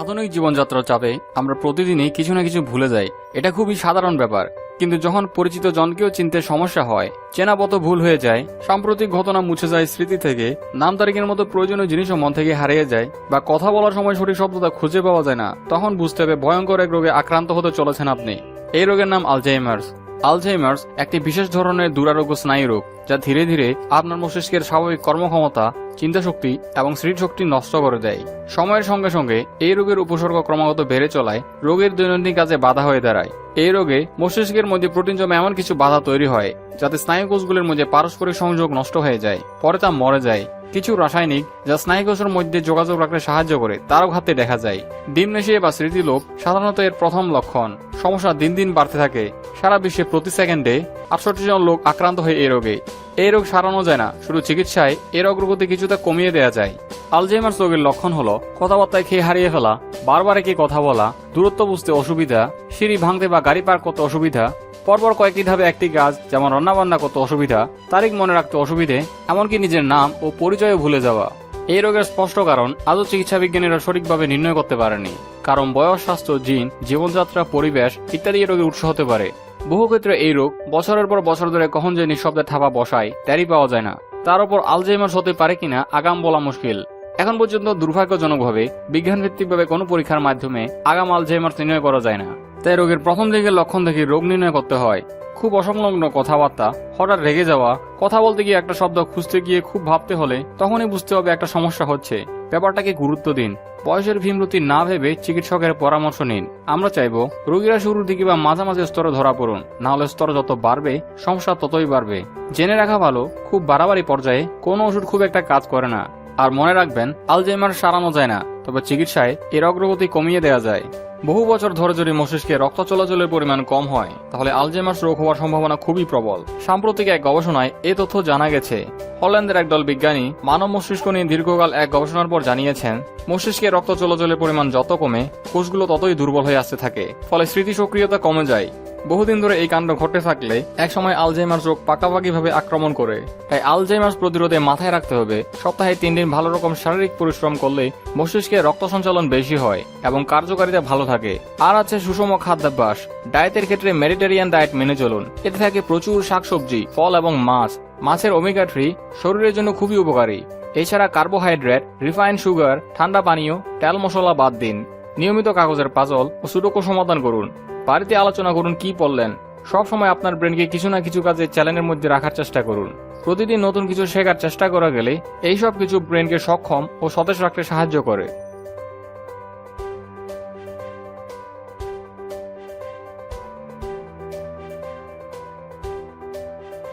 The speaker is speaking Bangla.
আধুনিক জীবনযাত্রার চাপে আমরা প্রতিদিনই কিছু না কিছু ভুলে যাই। এটা খুবই সাধারণ ব্যাপার। কিন্তু যখন পরিচিত জনকেও চিনতে সমস্যা হয় চেনাপথ ভুল হয়ে যায়, সাম্প্রতিক ঘটনা মুছে যায় স্মৃতি থেকে, নাম তারিখের মতো প্রয়োজনীয় জিনিসও মন থেকে হারিয়ে যায় বা কথা বলার সময় সঠিক শব্দটা খুঁজে পাওয়া যায় না, তখন বুঝতে হবে ভয়ঙ্কর এক রোগে আক্রান্ত হতে চলেছেন আপনি। এই রোগের নাম আলজাইমার্স। আলজাইমার্স একটি বিশেষ ধরনের দুরারোগ্য স্নায়ু রোগ, যা ধীরে ধীরে আপনার মস্তিষ্কের স্বাভাবিক কর্মক্ষমতা চিন্তাশক্তি এবং স্মৃতিশক্তি নষ্ট করে দেয়। সময়ের সঙ্গে সঙ্গে এই রোগের উপসর্গ ক্রমাগত বেড়ে চলায়, রোগের দৈনন্দিন কাজে বাধা হয়ে দাঁড়ায়। এই রোগে মস্তিষ্কের মধ্যে প্রোটিন জমে এমন কিছু বাধা তৈরি হয়, যাতে স্নায়ুকোষগুলির মধ্যে পারস্পরিক সংযোগ নষ্ট হয়ে যায়, পরে তা মরে যায়। কিছু রাসায়নিক যা স্নায়ুকোষের মধ্যে যোগাযোগ রাখতে সাহায্য করে তারও ঘাতে দেখা যায়। ডিমনেশিয়া বা স্মৃতিলোপ সাধারণত এর প্রথম লক্ষণ। সমস্যা দিন দিন বাড়তে থাকে। সারা বিশ্বে প্রতি সেকেন্ডে আটষট্টি জন লোক আক্রান্ত হয় এই রোগে। এই রোগ সারানো যায় না। শুধু চিকিৎসায় এর অগ্রগতি কিছুটা কমিয়ে দেওয়া যায়। আলজেমার্স রোগের লক্ষণ হলো, কথাবার্তায় খেয়ে হারিয়ে ফেলা, বারবার একে কথা বলা, দূরত্ব বুঝতে অসুবিধা, সিঁড়ি ভাঙতে বা গাড়ি পার করতে অসুবিধা, পরপর কয়েকটি ধাপে একটি কাজ, যেমন রান্নাবান্না করতে অসুবিধা, তারিখ মনে রাখতে অসুবিধে, এমনকি নিজের নাম ও পরিচয়ও ভুলে যাওয়া। এই রোগের স্পষ্ট কারণ, আজও চিকিৎসা বিজ্ঞানীরা সঠিকভাবে নির্ণয় করতে পারেনি কারণ বয়স, স্বাস্থ্য, জিন, জীবনযাত্রা, পরিবেশ ইত্যাদি রোগের উৎস হতে পারে। বহু ক্ষেত্রে এই রোগ বছরের পর বছর ধরে কখন যে নিঃশব্দে থাপা বসায় তারই পাওয়া যায় না। তার উপর আলজাইমার্স হতে পারে কিনা আগাম বলা মুশকিল। এখন পর্যন্ত দুর্ভাগ্যজনকভাবে বিজ্ঞান ভিত্তিকভাবে কোনো পরীক্ষার মাধ্যমে আগাম আলজাইমার্স নির্ণয় করা যায় না। তাই রোগের প্রথম দিকের লক্ষণ দেখে রোগ নির্ণয় করতে হয়। খুব অসংলগ্ন কথাবার্তা, হঠাৎ রেগে যাওয়া, কথা বলতে গিয়ে একটা শব্দ খুঁজতে গিয়ে খুব ভাবতে হলে তখনই বুঝতে হবে একটা সমস্যা হচ্ছে। ব্যাপারটাকে গুরুত্ব দিন। বয়সের ভীমরতি না ভেবে চিকিৎসকের পরামর্শ নিন। আমরা চাইব রোগীরা শুরুর দিকে বা মাঝামাঝি স্তরে ধরা পড়ুন। না হলে স্তর যত বাড়বে, সমস্যা ততই বাড়বে। জেনে রাখা ভালো, খুব বাড়াবাড়ি পর্যায়ে কোনো ওষুধ খুব একটা কাজ করে না। আর মনে রাখবেন আলজেমার সারানো যায় না, তবে চিকিৎসায় এর অগ্রগতি কমিয়ে দেওয়া যায়। বহু বছর ধরে যদি মস্তিষ্কে রক্ত চলাচলের পরিমাণ কম হয়, তাহলে আলজেমার্স রোগ হওয়ার সম্ভাবনা খুবই প্রবল। সাম্প্রতিক এক গবেষণায় এ তথ্য জানা গেছে। হল্যান্ডের একদল বিজ্ঞানী মানব মস্তিষ্ক নিয়ে দীর্ঘকাল এক গবেষণার পর জানিয়েছেন, মস্তিষ্কে রক্ত চলাচলের পরিমাণ যত কমে, কোষগুলো ততই দুর্বল হয়ে আসতে থাকে, ফলে স্মৃতি সক্রিয়তা কমে যায়। বহুদিন ধরে এই কাণ্ড ঘটে থাকলে একসময় আলজেইমার্স রোগ পাকাপাকিভাবে আক্রমণ করে। তাই আলজেইমার্স প্রতিরোধে মাথায় রাখতে হবে। সপ্তাহে তিন দিন ভালো রকম শারীরিক পরিশ্রম করলে মস্তিষ্কে রক্ত সঞ্চালন বেশি হয় এবং কার্যকারিতা ভালো থাকে। আর আছে সুষম খাদ্যাভ্যাস। ডায়েটের ক্ষেত্রে মেডিটেরিয়ান ডায়েট মেনে চলুন। এতে থাকে প্রচুর শাকসবজি, ফল এবং মাছ। মাছের ওমেগা থ্রি শরীরের জন্য খুবই উপকারী। এছাড়া কার্বোহাইড্রেট রিফাইন সুগার, ঠান্ডা পানীয়, তেল মশলা বাদ দিন। নিয়মিত কাগজের পাজল ও সুডোকো সমাধান করুন। বাড়িতে আলোচনা করুন কি পড়লেন সব সময় আপনার ব্রেনকে কিছু না কিছু কাজে চ্যালেঞ্জের মধ্যে রাখার চেষ্টা করুন। প্রতিদিন নতুন কিছু শেখার চেষ্টা করা গেলে এইসব কিছু ব্রেনকে সক্ষম ও সতেজ রাখতে সাহায্য করে।